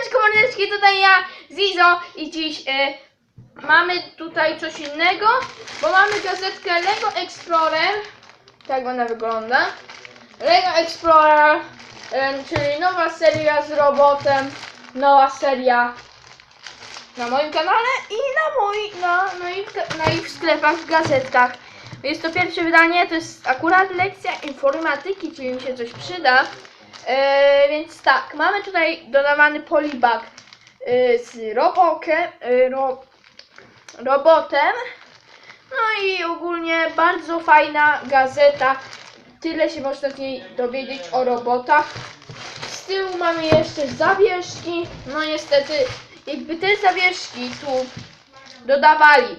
Siemaneczko mordeczki, tutaj ja, Zizo i dziś e, mamy tutaj coś innego, bo mamy gazetkę Lego Explorer, tak ona wygląda. Lego Explorer, em, czyli nowa seria z robotem, nowa seria na moim kanale i na, moi, na, na, ich, na ich sklepach, w gazetkach. Jest to pierwsze wydanie, to jest akurat lekcja informatyki, czyli mi się coś przyda. E, więc tak, mamy tutaj dodawany polibag e, z robokiem, e, ro, robotem. No i ogólnie bardzo fajna gazeta. Tyle się można z niej dowiedzieć o robotach. Z tyłu mamy jeszcze zawieszki. No niestety, jakby te zawieszki tu dodawali.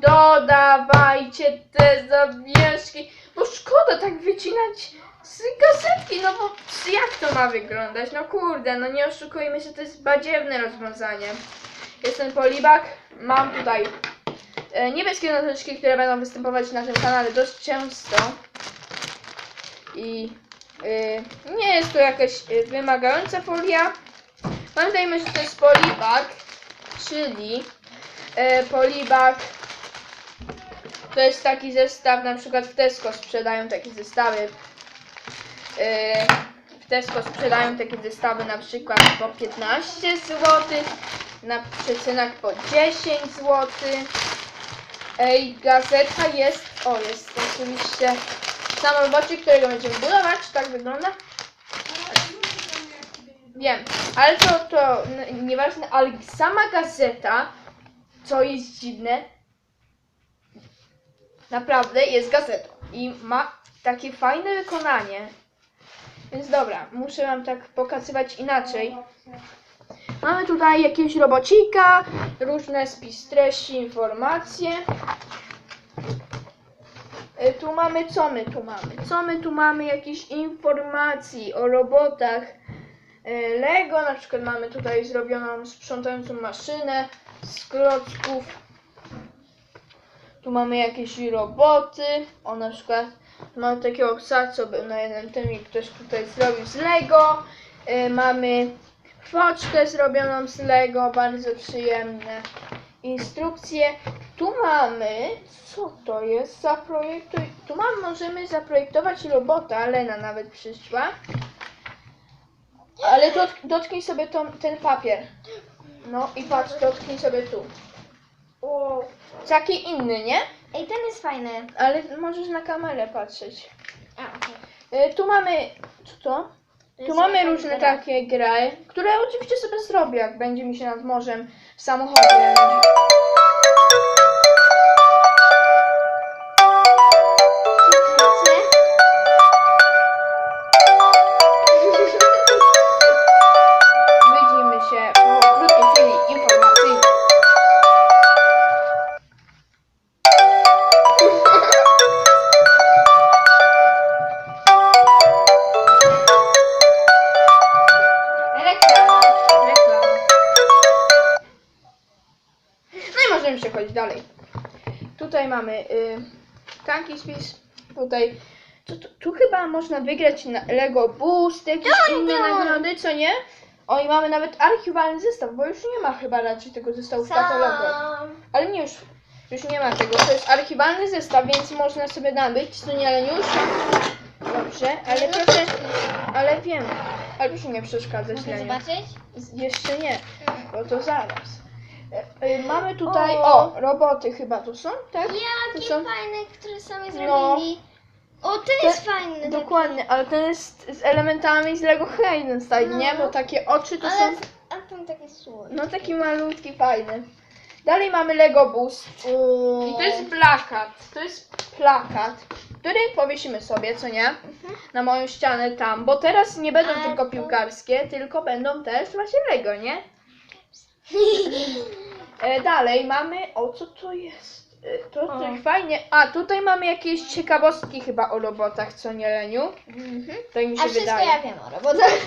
Dodawajcie te zawieszki, bo szkoda tak wycinać gazetki, no bo jak to ma wyglądać? No kurde, no nie oszukujmy się, to jest badziewne rozwiązanie. Jest ten polibak, mam tutaj e, niebieskie notateczki, które będą występować na tym kanale dość często. I e, nie jest to jakaś e, wymagająca folia. Pamiętajmy, że to jest polibak, czyli polibak to jest taki zestaw, na przykład w Tesco sprzedają takie zestawy. W Tesco sprzedają takie zestawy na przykład po 15 zł, na przecenach po 10 zł. Ej, gazeta jest, o jest oczywiście sam robocik, którego będziemy budować, tak wygląda. Wiem, ale to, to nieważne, ale sama gazeta, co jest dziwne, naprawdę jest gazetą i ma takie fajne wykonanie. Więc dobra, muszę wam tak pokazywać inaczej. Mamy tutaj jakiegoś robocika, różne spis treści, informacje. Y, Tu mamy, co my tu mamy? Co my tu mamy? Jakieś informacji o robotach. Y, Lego, na przykład mamy tutaj zrobioną sprzątającą maszynę z klocków. Tu mamy jakieś roboty. O na przykład mamy takiego psa, co był na jednym tym ktoś tutaj zrobił z Lego. Y, mamy foczkę zrobioną z Lego, bardzo przyjemne. Instrukcje. Tu mamy, co to jest? Zaprojektuj. Tu mamy, możemy zaprojektować robota. Lena nawet przyszła. Ale dotk dotknij sobie tą, ten papier. No i patrz, dotknij sobie tu. Taki inny, nie? Ej, ten jest fajny. Ale możesz na kamerę patrzeć. A, okej. Y, tu mamy. Co to? To Tu jest mamy jakaś różne gra. takie gry, które oczywiście sobie zrobię, jak będzie mi się nad morzem w samochodzie. Mamy y, spis. Tutaj. Tu, tu, tu chyba można wygrać na Lego Boost, jakieś No, inne no. nagrody, co nie? O i mamy nawet archiwalny zestaw, bo już nie ma chyba raczej tego zestawu w katalogu. Ale nie już, już nie ma tego. To jest archiwalny zestaw, więc można sobie nabyć, co nie Leniusz? Dobrze, ale proszę, ale wiem. Ale proszę nie przeszkadzać Mogę zobaczyć? Z- Jeszcze nie, bo to zaraz. E, e, Mamy tutaj, O. o, roboty chyba tu są, tak? Jakie To są- fajne, które sami No. zrobili. O, ten Te- jest fajny. Dokładnie, ale ten jest z elementami z Lego Heidenstein, nie? No. Bo takie oczy to Ale, są, ale ten taki słodki. no taki malutki, fajny. Dalej mamy Lego Boost. I to jest plakat. To jest plakat, który powiesimy sobie, co nie? Na moją ścianę tam, bo teraz nie będą A tylko to- piłkarskie, tylko będą też właśnie Lego, nie? E, dalej mamy, o co to jest? E, to O. coś fajnie. A, tutaj mamy jakieś ciekawostki chyba o robotach, co nie Leniu? Mhm. Tak mi A się wszystko wydaje. ja wiem o robotach.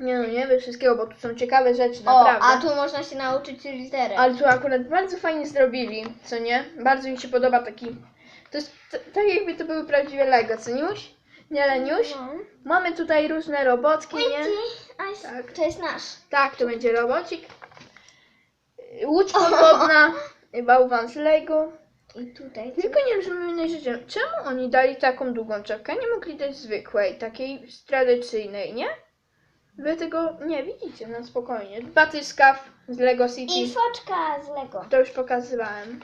Nie no, nie wiem wszystkiego, bo tu są ciekawe rzeczy, O, naprawdę. a tu można się nauczyć litery. Ale tu akurat bardzo fajnie zrobili, co nie? Bardzo mi się podoba taki. To jest t- tak jakby to były prawdziwe Lego, co Niuś? Nie Leniuś? No. Mamy tutaj różne robotki, nie? A, Tak. to jest nasz. Tak, to będzie robocik. Łódź podwodna, bałwan z Lego. I tutaj. Tylko nie rozumiem jednej rzeczy. Czemu oni dali taką długą czapkę? Nie mogli dać zwykłej, takiej tradycyjnej, nie? Wy tego nie widzicie, na spokojnie. Batyskaw z Lego City. I foczka z Lego. To już pokazywałem.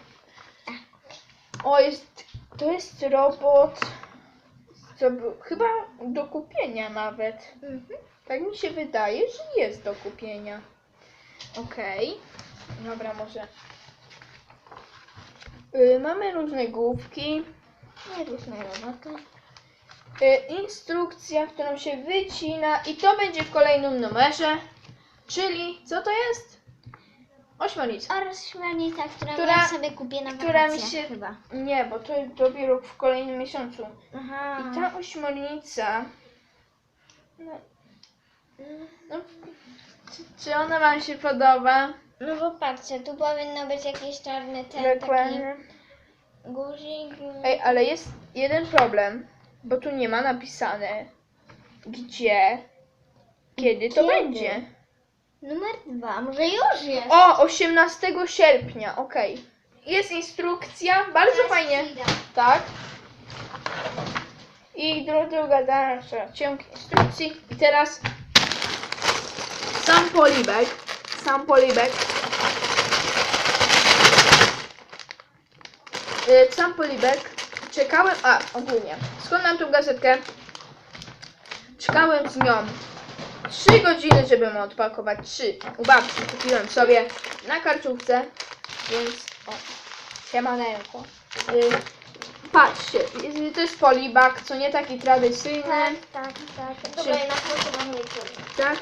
O, jest. To jest robot. Co był, chyba do kupienia nawet. Mhm. Tak mi się wydaje, że jest do kupienia. Okej. Dobra, może. Y, mamy różne główki. Nie różne roboty. Y, instrukcja, którą się wycina i to będzie w kolejnym numerze. Czyli, co to jest? Ośmiornica. Oraz śmielnica, którą Która- ja sobie kupię na która mi się- chyba. Nie, bo to dopiero w kolejnym miesiącu. Aha. I ta ośmiornica. No, no, czy, czy ona Wam się podoba? No bo patrzcie, tu powinno być jakiś czarny ten taki Dokładnie. guzik. Ej, ale jest jeden problem, bo tu nie ma napisane gdzie, kiedy to Kiedy? będzie. Numer dwa, może już jest. O, 18 sierpnia, okej. Jest instrukcja, bardzo Teraz fajnie. Tak. I dru- druga dalsza ciąg instrukcji. I teraz sam polibek. Sam polibek. Y, Sam polibek. Czekałem. A, ogólnie. Skąd mam tą gazetkę? Czekałem z nią 3 godziny, żeby ją odpakować. 3. U babci kupiłem sobie na karczówce. Więc. O, siemaneczko. Y, Patrzcie, y, to jest polibak, co nie taki tradycyjny, Tak, tak, tak. Dobra, na mam tak?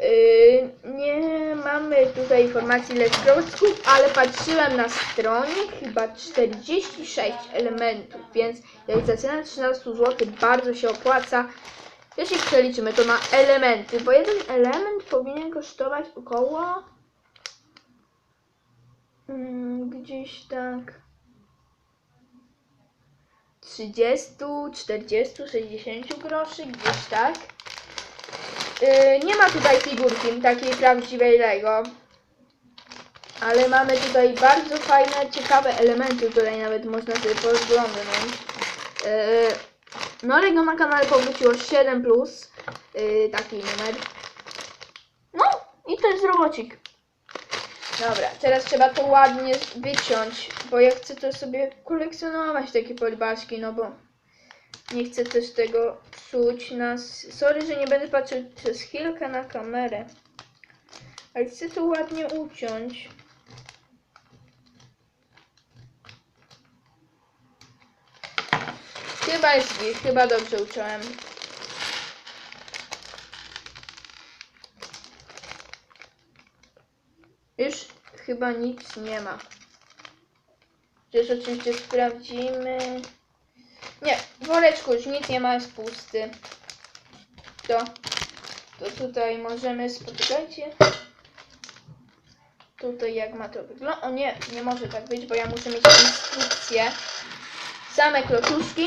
Yy, nie mamy tutaj informacji ile ale patrzyłem na stronie, chyba 46 elementów, więc jak za cenę 13 zł bardzo się opłaca. Jeśli przeliczymy to na elementy, bo jeden element powinien kosztować około mm, gdzieś tak 30, 40, 60 groszy, gdzieś tak. Yy, nie ma tutaj figurki takiej prawdziwej Lego. Ale mamy tutaj bardzo fajne, ciekawe elementy, tutaj nawet można sobie podglądnąć. Yy, no Lego na kanale powróciło 7+, plus, yy, taki numer. No i to jest robocik. Dobra, teraz trzeba to ładnie wyciąć, bo ja chcę to sobie kolekcjonować, takie polibaszki, no bo nie chcę też tego psuć nas. Sorry, że nie będę patrzył przez chwilkę na kamerę. Ale chcę to ładnie uciąć. Chyba jest git, chyba dobrze uciąłem. Już chyba nic nie ma. Też oczywiście sprawdzimy. Nie, woreczku już nic nie ma, jest pusty. To, to tutaj możemy, spotykajcie. Tutaj jak ma to wyglądać. O nie, nie może tak być, bo ja muszę mieć instrukcję. Same klocuszki.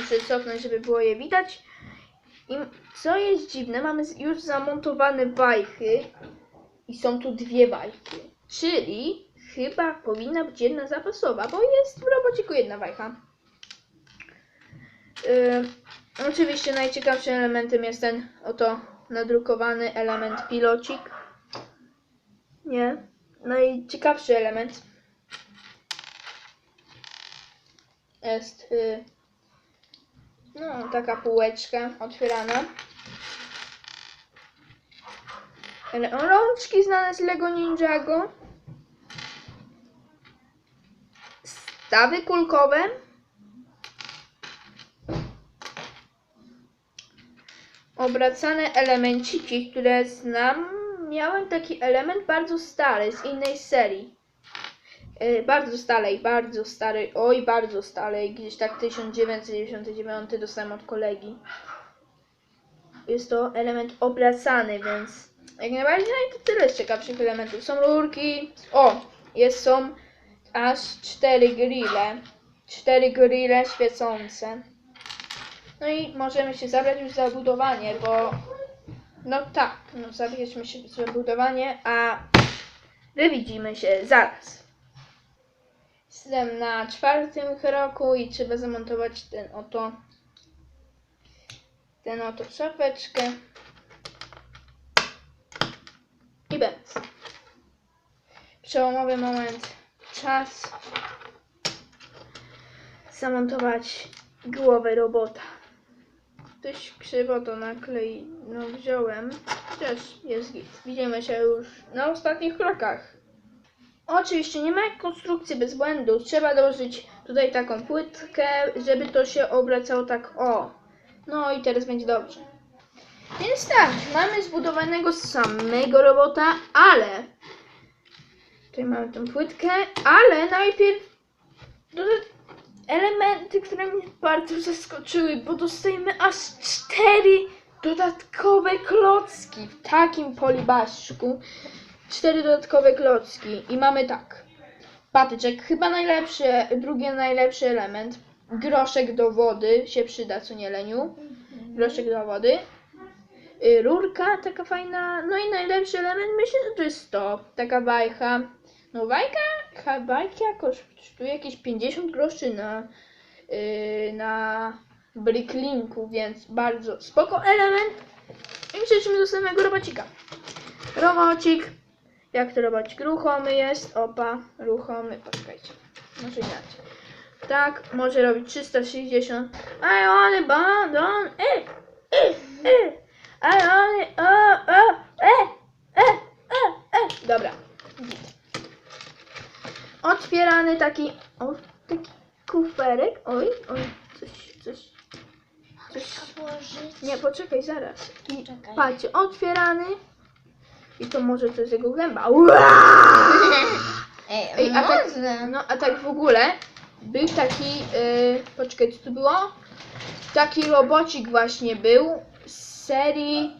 Muszę cofnąć, żeby było je widać. I co jest dziwne, mamy już zamontowane wajchy. I są tu dwie wajchy. Czyli chyba powinna być jedna zapasowa, bo jest w robociku jedna wajcha. Yy, oczywiście najciekawszym elementem jest ten oto nadrukowany element pilocik. Nie. Najciekawszy element jest yy, no taka półeczka otwierana. Rączki znane z Lego Ninjago. Stawy kulkowe. Obracane elemenciki, które znam. Miałem taki element bardzo stary z innej serii. E, bardzo starej, bardzo starej, oj bardzo starej, gdzieś tak 1999 dostałem od kolegi. Jest to element obracany, więc jak najbardziej no i to tyle z ciekawszych elementów. Są rurki, o, jest, są aż cztery grille, cztery grille świecące. No i możemy się zabrać już za budowanie, bo no tak, no zabierzmy się za budowanie, a wy widzimy się zaraz. Jestem na czwartym roku i trzeba zamontować ten oto ten oto szafeczkę i bez. Przełomowy moment, czas zamontować głowę robota. Ktoś krzywo to naklei, no wziąłem, też jest git. Widzimy się już na ostatnich krokach. Oczywiście nie ma konstrukcji bez błędu. Trzeba dołożyć tutaj taką płytkę, żeby to się obracało tak o. No i teraz będzie dobrze. Więc tak, mamy zbudowanego samego robota, ale tutaj mamy tą płytkę, ale najpierw elementy, które mnie bardzo zaskoczyły, bo dostajemy aż cztery dodatkowe klocki w takim polibaszku. Cztery dodatkowe klocki i mamy tak. Patyczek, chyba najlepszy, drugi najlepszy element. Groszek do wody się przyda, co nie leniu. Groszek do wody. Y, Rurka taka fajna. No i najlepszy element myślę, że to jest to. Taka bajka. No bajka, bajka kosztuje jakieś 50 groszy na, yy, na Bricklinku, więc bardzo spoko element. I przejdźmy do samego robocika. Robocik. Jak to robocik? Ruchomy jest. Opa, ruchomy. Poczekajcie. Może inaczej. Tak, może robić 360. I only bond on it. It, it. I only, o, o, e, e, e, e. Dobra. Git. Otwierany taki, o, taki kuferek. Oj, oj, coś, coś, coś. Nie, poczekaj, zaraz. I Czekaj. patrzcie, otwierany. I to może to jest jego gęba. Ej, Ej, a tak, można. no, a tak w ogóle był taki, yy, poczekaj, co to było? Taki robocik właśnie był z serii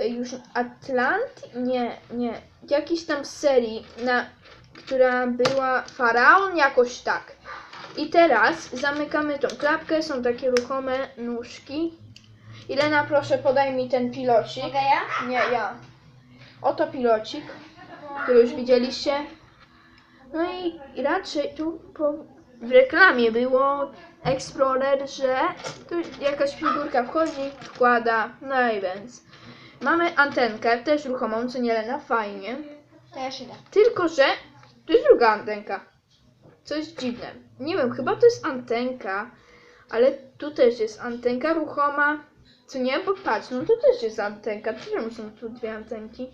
y, już Atlanti? Nie, nie, jakiś tam z serii, na, która była Faraon, jakoś tak. I teraz zamykamy tą klapkę, są takie ruchome nóżki. Ilena, proszę podaj mi ten pilocik. Mogę ja? Nie, ja. Oto pilocik, który już widzieliście. No i raczej tu po, w reklamie było Explorer, że tu jakaś figurka wchodzi, wkłada, no i więc. Mamy antenkę, też ruchomą, co nie Lena, fajnie. To ja się da. Tylko, że to jest druga antenka. Coś dziwne. Nie wiem, chyba to jest antenka, ale tu też jest antenka ruchoma. Co nie? Bo patrz, no to też jest antenka. Czemu są tu dwie antenki?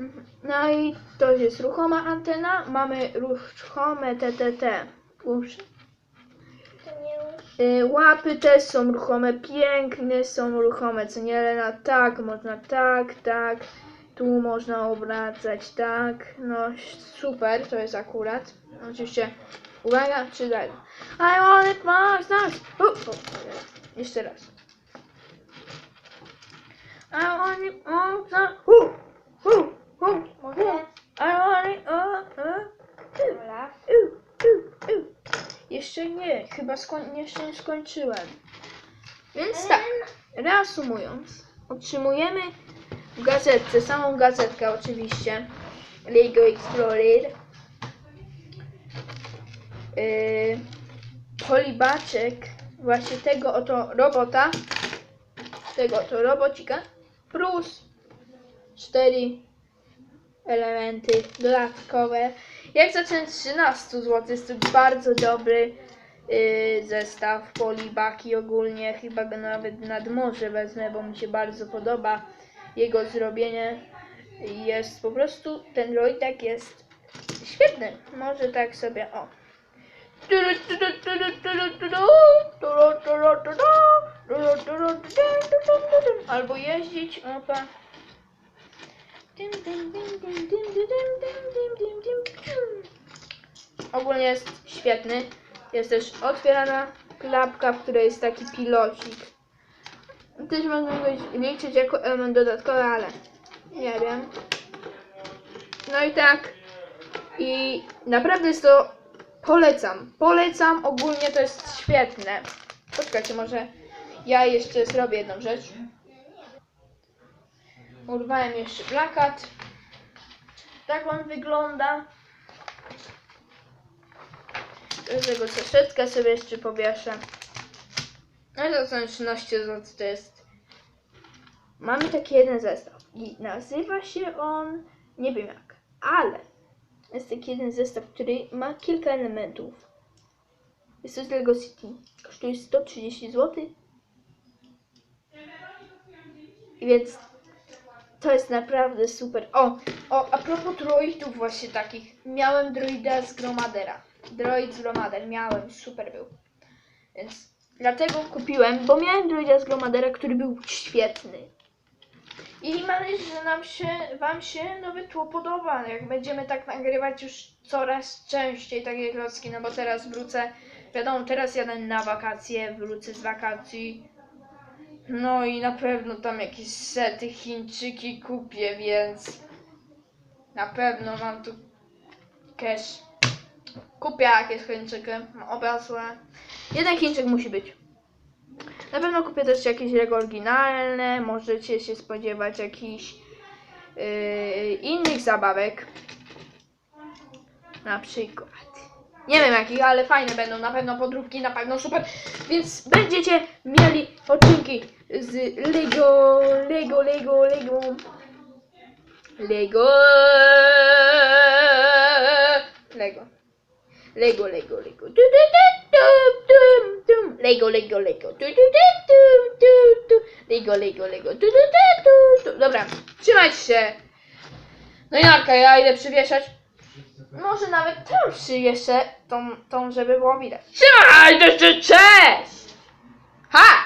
Mhm. No i to jest ruchoma antena. Mamy ruchome TTT. Już. Y, Łapy też są ruchome, piękne są ruchome, co nie Lena, tak, można tak, tak, tu można obracać, tak, no super, to jest akurat, oczywiście, uwaga, czy dalej, I want it most, nice. U, u, jeszcze raz, I want it most, nice. u, u, u, Mogę? I want it, uh, uh, u. U, u, u. Jeszcze nie, chyba skoń, jeszcze nie skończyłem. Więc tak, reasumując, otrzymujemy w gazetce, samą gazetkę oczywiście, Lego Explorer, yy, polibaczek właśnie tego oto robota, tego oto robocika, plus cztery elementy dodatkowe. Jak zacząłem 13 zł, jest to bardzo dobry yy, zestaw polibaki ogólnie. Chyba go nawet nad morze wezmę, bo mi się bardzo podoba jego zrobienie jest po prostu, ten Lojtek jest świetny. Może tak sobie, o. Albo jeździć, opa. Ogólnie jest świetny. Jest też otwierana klapka, w której jest taki pilocik. Też można go liczyć jako element dodatkowy, ale nie wiem. No i tak. I naprawdę jest to polecam. Polecam, ogólnie to jest świetne. Poczekajcie, może ja jeszcze zrobię jedną rzecz. Urwałem jeszcze plakat. Tak on wygląda. Tego troszeczkę sobie jeszcze powieszę. No to są 13 zł, to jest... Mamy taki jeden zestaw i nazywa się on, nie wiem jak, ale jest taki jeden zestaw, który ma kilka elementów. Jest to z Lego City. Kosztuje 130 zł. I więc to jest naprawdę super. O, o, a propos droidów właśnie takich. Miałem droida z Gromadera. Droid z Gromader miałem, super był. Więc dlatego kupiłem, bo miałem droida z Gromadera, który był świetny. I mam nadzieję, że nam się, wam się nowy tło podoba, jak będziemy tak nagrywać już coraz częściej takie klocki, no bo teraz wrócę, wiadomo, teraz jadę na wakacje, wrócę z wakacji, no i na pewno tam jakieś sety Chińczyki kupię, więc na pewno mam tu cash. Kupię jakieś Chińczyki, obrazłe. Jeden Chińczyk musi być. Na pewno kupię też jakieś Lego oryginalne, możecie się spodziewać jakichś yy, innych zabawek. Na przykład. Nie wiem jakich, ale fajne będą, na pewno podróbki, na pewno super. Więc będziecie mieli odcinki z Lego, Lego, Lego, Lego. Lego. Lego. Lego, Lego, Lego. Du, du, du, dum, dum, dum. Lego, Lego, Lego. Du, du, du, dum, dum, dum. Lego, Lego, Lego. Du, du, du, du, du. Dobra, trzymajcie się. No i Narka, ja idę przywieszać. Może nawet tam przywieszę tą, tą, żeby było widać. Trzymaj, jeszcze cześć! Ha!